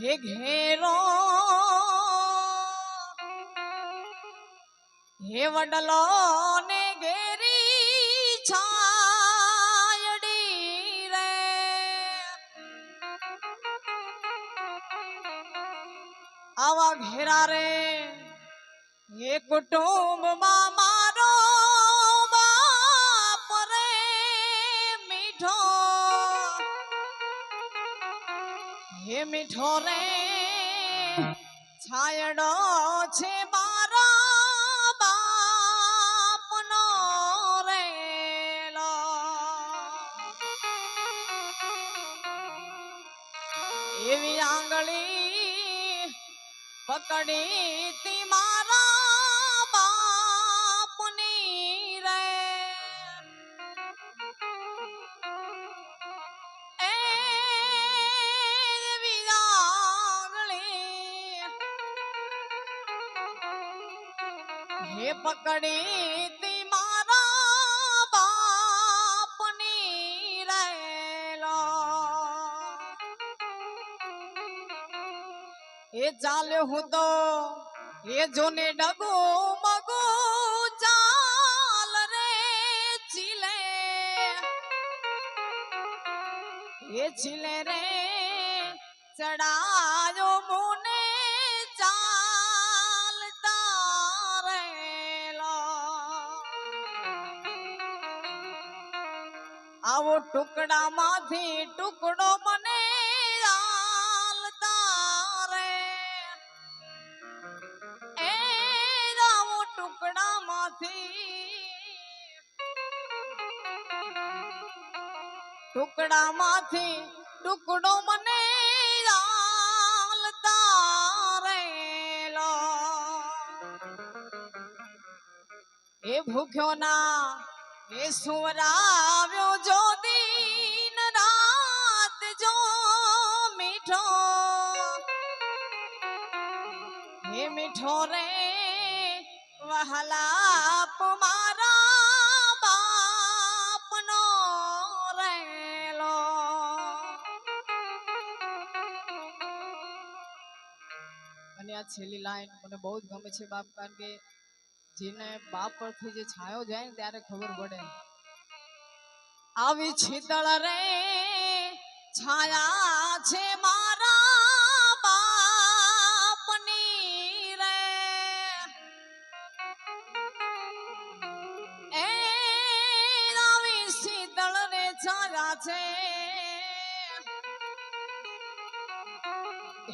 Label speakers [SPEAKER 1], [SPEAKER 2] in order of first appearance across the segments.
[SPEAKER 1] હે ઘેરો હે વડલો ને ઘેરી છાયડી રે. આવા ઘેરા રે. હે કુટુંબ મારો મીઠો રે છાયડો છે મારા બાપનો રેલો. એવી આંગળી પકડી તી મારા હે પકડી તી મારા બાપની રેલો એ ચાલ્યો હું તો, એ જોને ડગો મગો ચાલ રે ચીલે. એ ચીલે રે ચડાયો મુને આવો ટુકડામાંથી ટુકડો મને ટુકડામાંથી ટુકડો મને એ ભૂખ્યો ના એ સુવરાવ્યો જો દીન રાત જો મીઠો હે મીઠો રે વહલાપ મારા બાપનો રેલો અને આ છેલ્લી લાઈન મને બહુ જ ગમે છે બાપ કારણ કે જેને બાપ પરથી જે છાયો જાય ને ત્યારે ખબર પડે. આવી છીતળ રે, છાયા છે શીતળ રે. છાયા છે.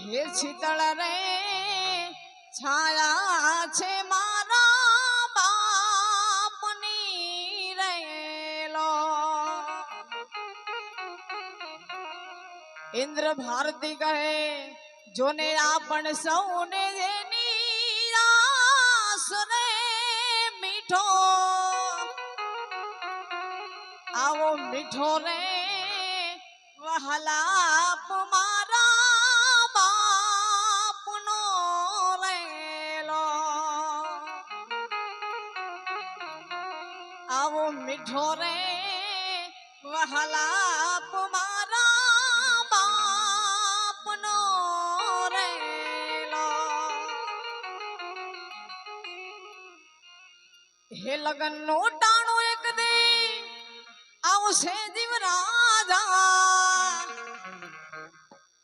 [SPEAKER 1] હે શીતળ રે, છાયા છે મારા ઇન્દ્ર ભારતી કહે જોને આપણ સૌને જેની આસ રે મીઠો આવો મીઠો રે વહલાપ મારા બાપનો રેલો આવો મીઠો રે વહલાપ હે લગન નો ટાણો એક દે. આવશે જીવ રાજા.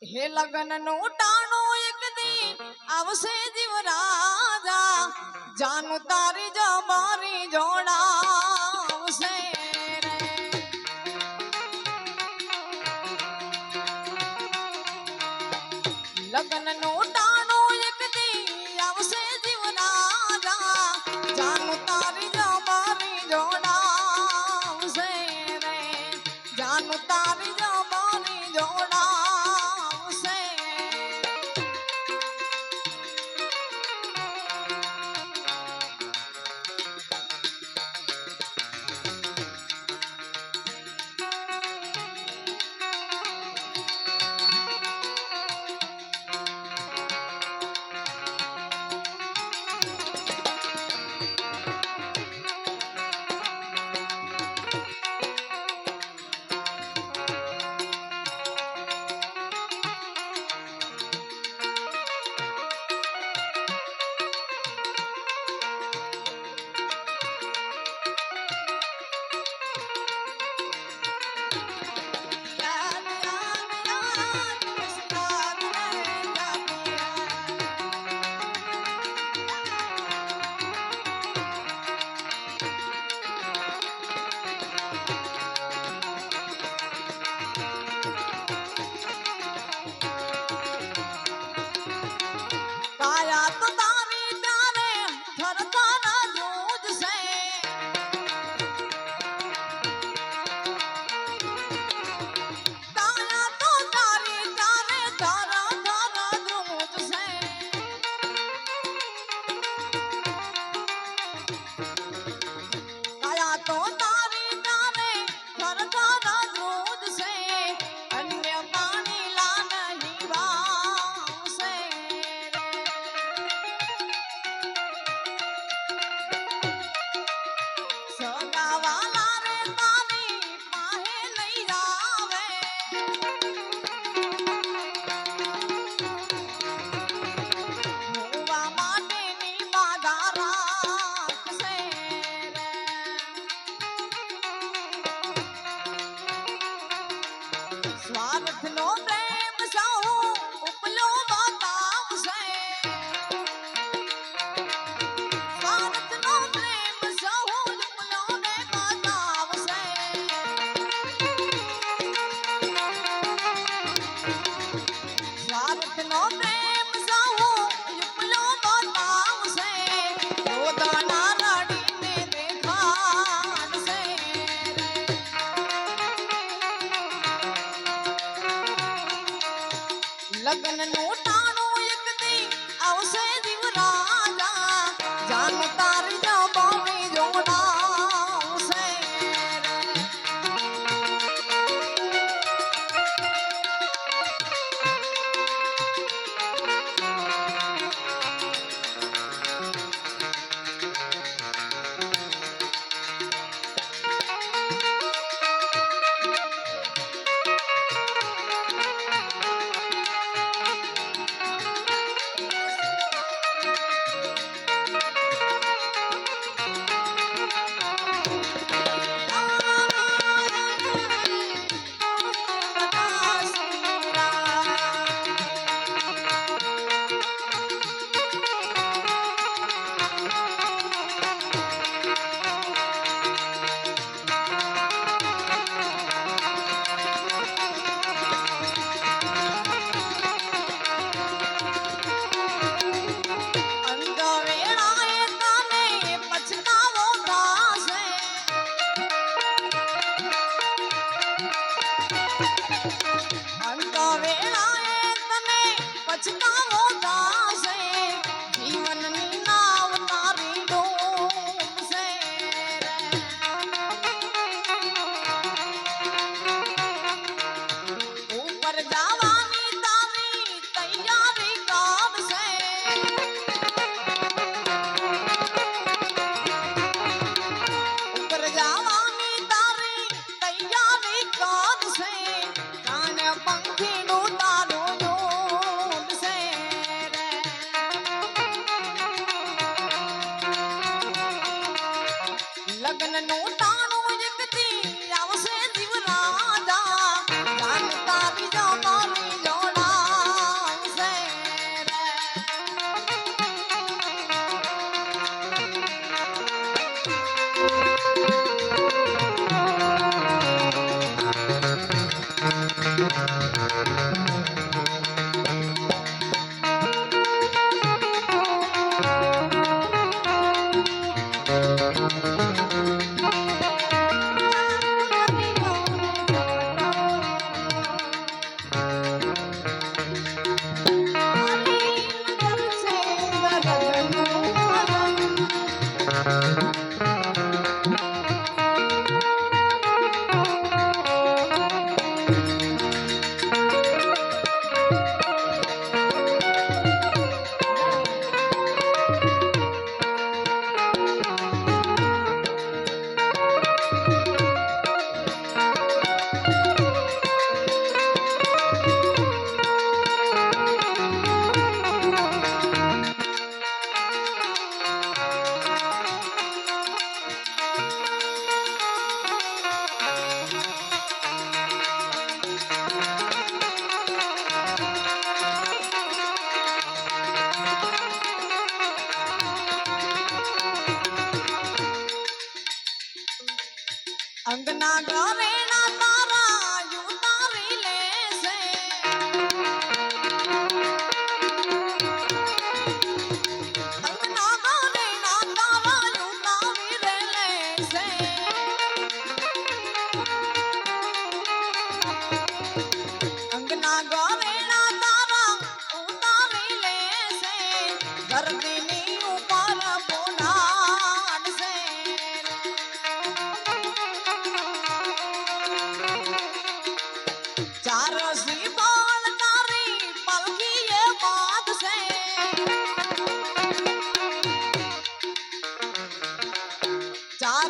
[SPEAKER 1] હે લગન નો ટાણો એક દે. આવશે જીવ રાજા. જાનું તારી જ મારી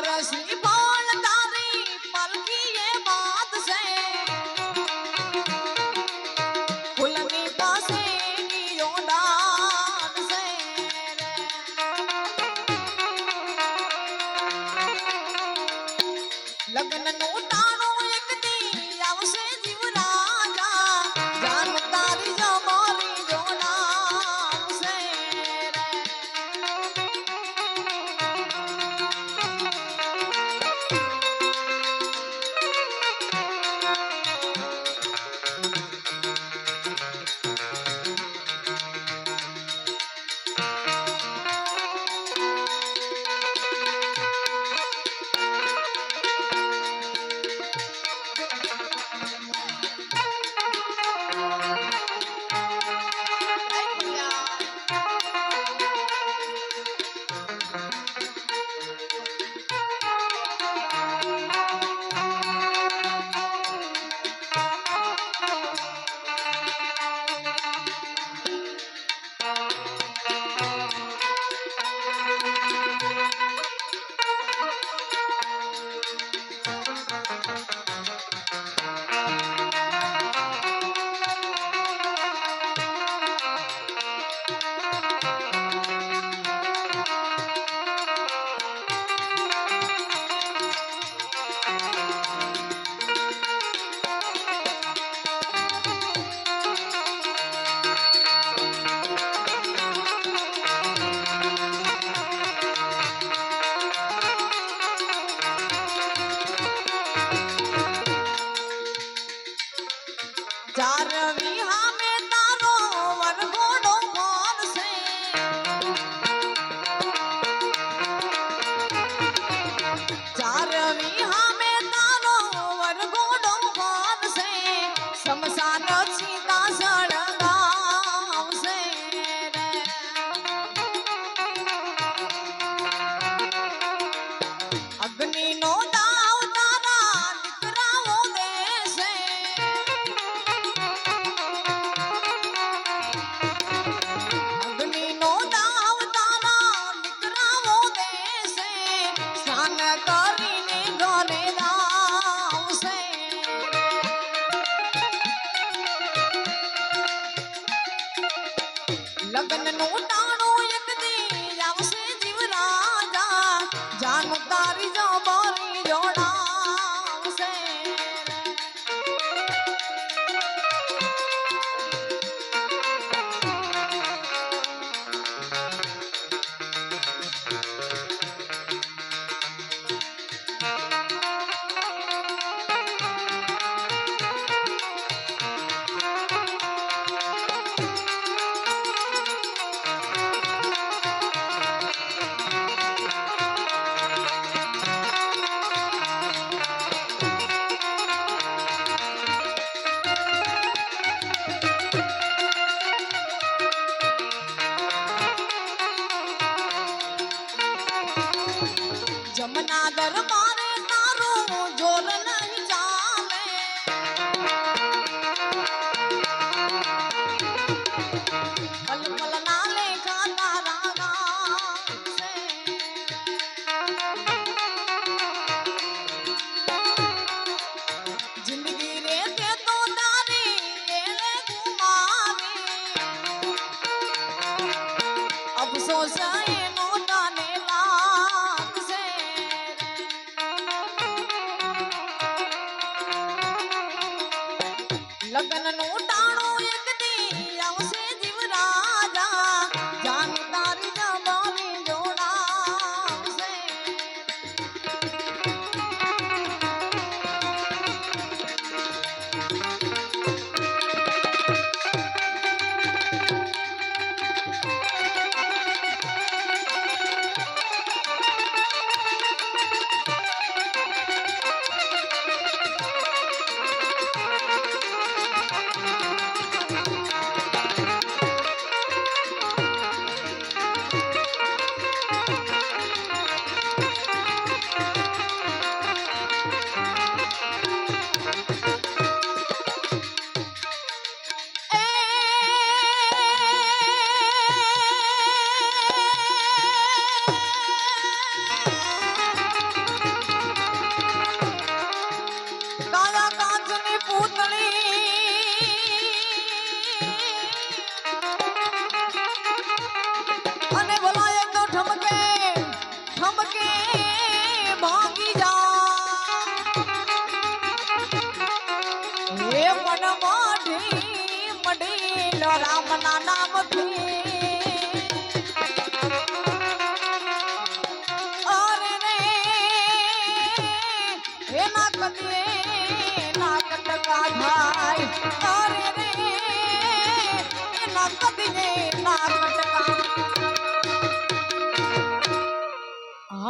[SPEAKER 1] i gracias.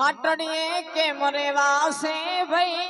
[SPEAKER 1] હાટડીએ કેમ રેવાશે ભાઈ?